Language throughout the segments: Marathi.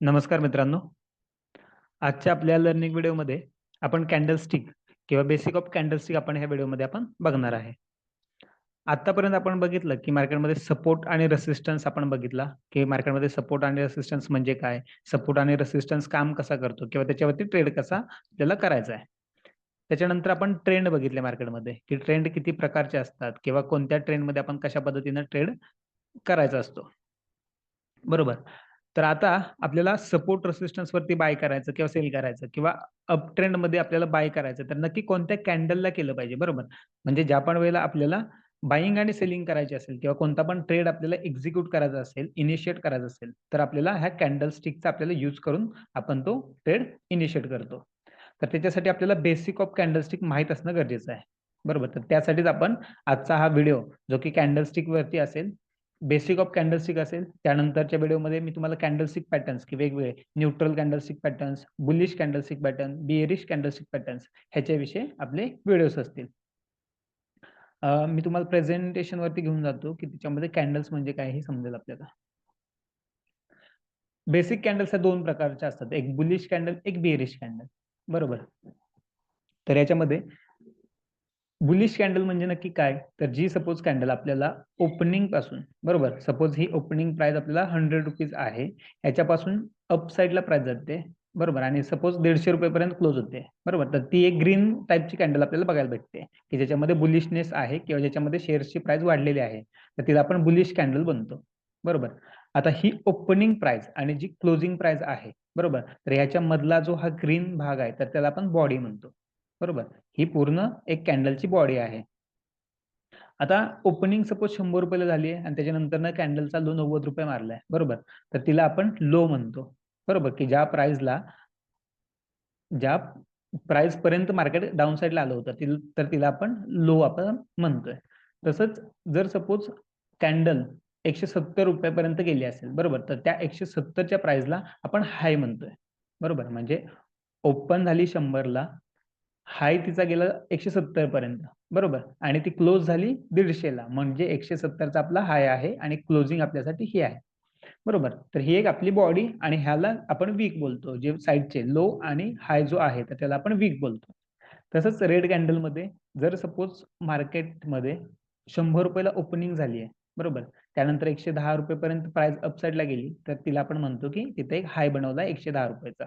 नमस्कार मित्रांनो. आजच्या आपल्या लर्निंग व्हिडिओमध्ये आपण कॅन्डलस्टिक किंवा बेसिक ऑफ कॅन्डलस्टिक आपण ह्या व्हिडिओमध्ये आपण बघणार आहे. आतापर्यंत आपण बघितलं की मार्केटमध्ये सपोर्ट आणि रेसिस्टन्स आपण बघितला की मार्केटमध्ये सपोर्ट आणि रेसिस्टन्स म्हणजे काय? सपोर्ट आणि रेसिस्टन्स काम कसा करतो किंवा त्याच्यावरती ट्रेड कसा आपल्याला करायचा आहे? त्याच्यानंतर आपण ट्रेंड बघितले मार्केटमध्ये की ट्रेंड किती प्रकारचे असतात किंवा कोणत्या ट्रेंडमध्ये आपण कशा पद्धतीनं ट्रेड करायचा असतो. बरोबर. तर आता आपल्याला सपोर्ट रेसिस्टन्स वरती बाय करायचं किंवा सेल करायचं किंवा अप ट्रेंडमध्ये आपल्याला बाय करायचं तर नक्की कोणत्या कॅन्डलला केलं पाहिजे? बरोबर? म्हणजे ज्या पण वेळेला आपल्याला बाईंग आणि सेलिंग करायची असेल किंवा कोणता पण ट्रेड आपल्याला एक्झिक्यूट करायचा असेल इनिशिएट करायचा असेल तर आपल्याला ह्या कॅन्डल स्टिकचा आपल्याला यूज करून आपण तो ट्रेड इनिशिएट करतो. तर त्याच्यासाठी आपल्याला बेसिक ऑफ कॅन्डलस्टिक माहीत असणं गरजेचं आहे. बरोबर? तर त्यासाठीच आपण आजचा हा व्हिडिओ जो की कॅन्डल स्टिक वरती असेल बेसिक ऑफ कॅन्डलस्टिक असेल त्यानंतरच्या व्हिडिओमध्ये मी तुम्हाला कॅन्डलस्टिक पॅटर्न्स की वेगवेगळे neutral candlestick patterns bullish candlestick pattern bearish candlestick patterns ह्याच्याविषयी आपले व्हिडिओज असतील. मी तुम्हाला प्रेझेंटेशन वरती घेऊन जातो की त्याच्यामध्ये कॅन्डल्स म्हणजे काय हे समजेल आपल्याला. बेसिक कॅन्डल्स ह्या दोन प्रकारच्या असतात. एक बुलिश कॅन्डल एक बिएरिश कॅन्डल बरोबर? तर याच्यामध्ये बुलिश कॅन्डल म्हणजे नक्की काय? तर जी सपोज कॅन्डल आपल्याला ओपनिंगपासून बरोबर? सपोज ही ओपनिंग प्राइस आपल्याला हंड्रेड रुपीज आहे. याच्यापासून अपसाईडला प्राइस जाते. बरोबर? आणि सपोज दीडशे रुपयेपर्यंत क्लोज होते. बरोबर? तर ती एक ग्रीन टाईपची कॅन्डल आपल्याला बघायला भेटते. की ज्याच्यामध्ये बुलिशनेस आहे किंवा ज्याच्यामध्ये शेअर्सची प्राइस वाढलेली आहे. तर तिला आपण बुलिश कॅन्डल बनतो. बरोबर? आता ही ओपनिंग प्राइस आणि जी क्लोजिंग प्राइस आहे. बरोबर? तर ह्याच्या मधला जो हा ग्रीन भाग आहे तर त्याला आपण बॉडी म्हणतो. बरोबर? ही पूर्ण एक कॅन्डलची बॉडी आहे. आता ओपनिंग सपोज शंभर रुपयाला झाली आहे आणि त्याच्यानंतर ना कॅन्डलचा लो नव्वद रुपये मारलाय बरोबर? तर तिला आपण लो म्हणतो. बरोबर? की ज्या प्राइसला ज्या प्राइस पर्यंत मार्केट डाऊन साईडला आलं होतं तर तिला आपण लो आपण म्हणतोय. तसंच जर सपोज कॅन्डल एकशे सत्तर रुपयापर्यंत गेली असेल बरोबर? तर त्या एकशे सत्तरच्या प्राइसला आपण हाय म्हणतोय. बरोबर? म्हणजे ओपन झाली शंभरला हाय तिचा गेला एकशे सत्तर पर्यंत. बरोबर? आणि ती क्लोज झाली दीडशेला म्हणजे एकशे सत्तरचा आपला हाय आहे आणि क्लोजिंग आपल्यासाठी ही आहे. बरोबर? तर ही एक आपली बॉडी आणि ह्याला आपण वीक बोलतो. जे साईडचे लो आणि हाय जो आहे तर त्याला आपण वीक बोलतो. तसंच रेड कॅन्डलमध्ये जर सपोज मार्केटमध्ये शंभर रुपयाला ओपनिंग झाली आहे बरोबर? त्यानंतर एकशे दहा रुपयेपर्यंत प्राइस अपसाईडला गेली तर तिला आपण म्हणतो की तिथे एक हाय बनवला एकशे दहा रुपयाचा.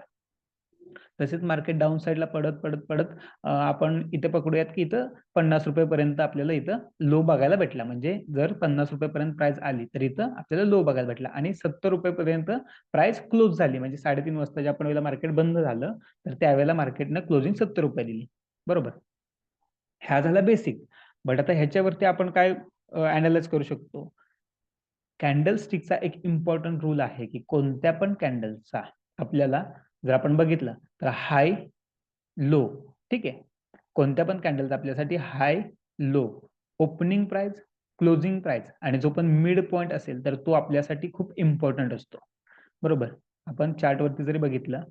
तसेच मार्केट डाऊन साईडला पडत पडत पडत आपण इथे पकडूयात की इथं पन्नास रुपयेपर्यंत आपल्याला इथं लो बघायला भेटला. म्हणजे जर पन्नास रुपयेपर्यंत प्राइस आली तर इथं आपल्याला लो बघायला भेटला. आणि सत्तर रुपयेपर्यंत प्राइस क्लोज झाली. म्हणजे साडेतीन वाजता ज्या आपण वेळेला मार्केट बंद झालं तर त्यावेळेला मार्केटनं क्लोजिंग सत्तर रुपये दिली. बरोबर? ह्या झाला बेसिक बट आता ह्याच्यावरती आपण काय अनालाइज करू शकतो? कॅन्डल स्टिकचा एक इम्पॉर्टंट रूल आहे की कोणत्या पण कॅन्डलचा आपल्याला जर आपण बघितलं तर हाय लो ठीक आहे? कोणत्या पण कॅन्डलचा आपल्यासाठी high low opening price closing price आणि जो पण मिड पॉइंट असेल तर तो आपल्यासाठी खूप इम्पॉर्टंट असतो. बरोबर? आपण चार्टवरती जरी बघितलं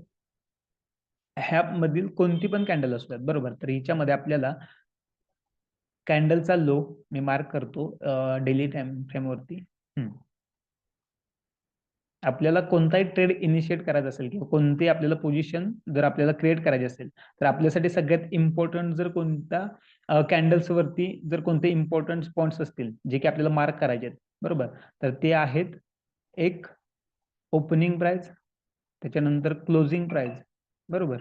ह्या मधील कोणती पण कॅन्डल असतात बरोबर? तर हिच्यामध्ये आपल्याला कॅन्डलचा लो मी मार्क करतो डेली टाइम फ्रेमवरती आपल्याला कोणताही ट्रेड इनिशिएट करायचा असेल किंवा कोणती आपल्याला पोझिशन जर आपल्याला क्रिएट करायची असेल तर आपल्यासाठी सगळ्यात इम्पॉर्टंट जर कोणता कॅन्डल्सवरती जर कोणते इम्पॉर्टंट पॉइंट्स असतील जे की आपल्याला मार्क करायचे आहेत बरोबर? तर ते आहेत एक ओपनिंग प्राइस त्याच्यानंतर क्लोजिंग प्राइस बरोबर?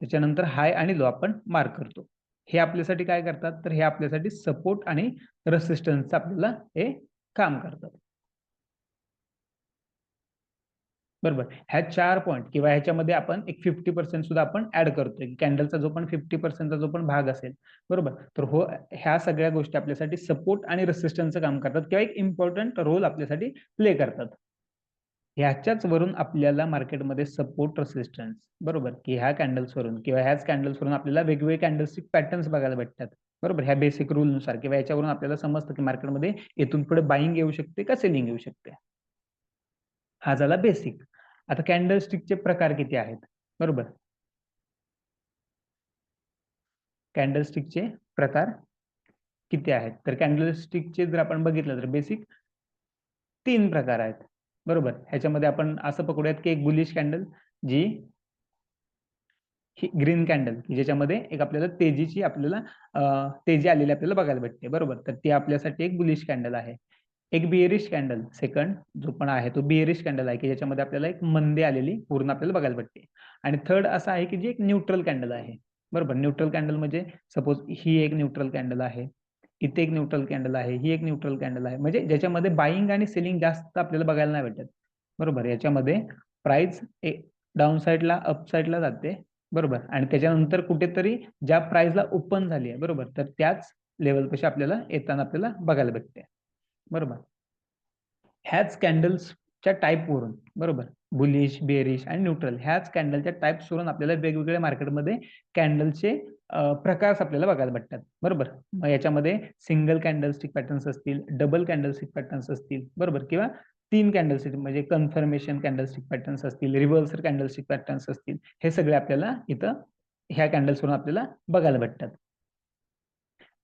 त्याच्यानंतर हाय आणि लो आपण मार्क करतो. हे आपल्यासाठी काय करतात? तर हे आपल्यासाठी सपोर्ट आणि रेसिस्टन्स आपल्याला हे काम करतात. बरोबर. ह्या चार पॉईंट किंवा ह्याच्यामध्ये आपण एक फिफ्टी पर्सेंट सुद्धा आपण ऍड करतोय. कॅन्डलचा जो पण फिफ्टी पर्सेंटचा जो पण भाग असेल बरोबर? तर हो ह्या सगळ्या गोष्टी आपल्यासाठी सपोर्ट आणि रसिस्टन्सचं काम करतात किंवा एक इम्पॉर्टंट रोल आपल्यासाठी प्ले करतात. ह्याच्याच वरून आपल्याला मार्केटमध्ये सपोर्ट रेसिस्टन्स बरोबर? की ह्या कॅन्डल्स वरून किंवा ह्याच कॅन्डल्स वरून आपल्याला वेगवेगळे कॅन्डल्सचे पॅटर्न्स बघायला भेटतात. बरोबर? ह्या बेसिक रूलनुसार किंवा याच्यावरून आपल्याला समजतं की मार्केटमध्ये इथून पुढे बाईंग येऊ शकते का सेलिंग येऊ शकते? हा झाला बेसिक आता कॅन्डलस्टिकचे प्रकार किती आहेत? बरोबर? कॅन्डलस्टिकचे प्रकार किती आहेत? तर कॅन्डलस्टिकचे जर आपण बघितलं तर बेसिक तीन प्रकार आहेत. बरोबर. ह्याच्यामध्ये आपण असं पकडूयात की एक बुलिश कॅन्डल जी ग्रीन कॅन्डल ज्याच्यामध्ये एक आपल्याला तेजीची आपल्याला तेजी आलेली आपल्याला बघायला भेटते. बरोबर. तर ती आपल्यासाठी एक बुलिश कॅन्डल आहे. एक बिअरिश कॅन्डल सेकंड जो पण आहे तो बिअरिश कॅन्डल आहे की ज्याच्यामध्ये आपल्याला एक मंदी आलेली पूर्ण आपल्याला बघायला भेटते. आणि थर्ड असं आहे की जी एक न्यूट्रल कॅन्डल आहे. बरोबर. न्यूट्रल कॅन्डल म्हणजे सपोज ही एक न्यूट्रल कॅन्डल आहे. इथे एक न्यूट्रल कॅन्डल आहे ही एक न्यूट्रल कॅन्डल आहे. म्हणजे ज्याच्यामध्ये बाईंग आणि सेलिंग जास्त आपल्याला बघायला नाही भेटत. बरोबर? याच्यामध्ये प्राइस डाऊन साईडला अप साईडला जाते. बरोबर? आणि त्याच्यानंतर कुठेतरी ज्या प्राइसला ओपन झाली आहे बरोबर? तर त्याच लेवलपेक्षा आपल्याला येताना आपल्याला बघायला भेटते. बरोबर? ह्याच कॅन्डल्सच्या टाईपवरून बरोबर? बुलिश बेरिश आणि न्यूट्रल ह्याच कॅन्डलच्या टाईप्सवरून आपल्याला वेगवेगळ्या मार्केटमध्ये कॅन्डलचे प्रकार आपल्याला बघायला भेटतात. बरोबर? मग याच्यामध्ये सिंगल कॅन्डलस्टिक पॅटर्न्स असतील डबल कॅन्डलस्टिक पॅटर्न्स असतील बरोबर? किंवा तीन कॅन्डलस्टिक म्हणजे कन्फर्मेशन कॅन्डलस्टिक पॅटर्न्स असतील रिव्हर्सर कॅन्डलस्टिक पॅटर्न्स असतील हे सगळे आपल्याला इथं ह्या कॅन्डल्सवरून आपल्याला बघायला भेटतात.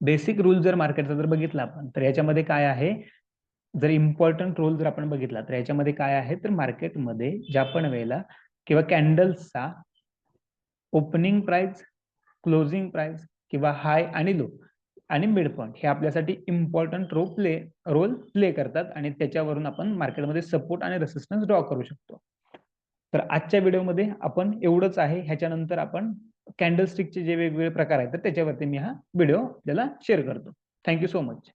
बेसिक रूल जर मार्केटचा जर बघितला आपण तर याच्यामध्ये काय आहे? जर इम्पॉर्टंट रोल जर आपण बघितला तर याच्यामध्ये काय आहे? तर मार्केटमध्ये ज्या पण वेळेला किंवा कॅन्डल्सचा ओपनिंग प्राइस क्लोजिंग प्राइस किंवा हाय आणि लो आणि मिड पॉईंट हे आपल्यासाठी important role play role play करतात आणि त्याच्यावरून आपण मार्केटमध्ये सपोर्ट आणि रेसिस्टन्स ड्रॉ करू शकतो. तर आजच्या व्हिडिओमध्ये आपण एवढंच आहे. ह्याच्यानंतर आपण कॅन्डलस्टिकचे जे वेगवेगळे प्रकार आहेत तर त्याच्यावरती मी हा व्हिडिओ आपल्याला शेअर करतो. Thank you so much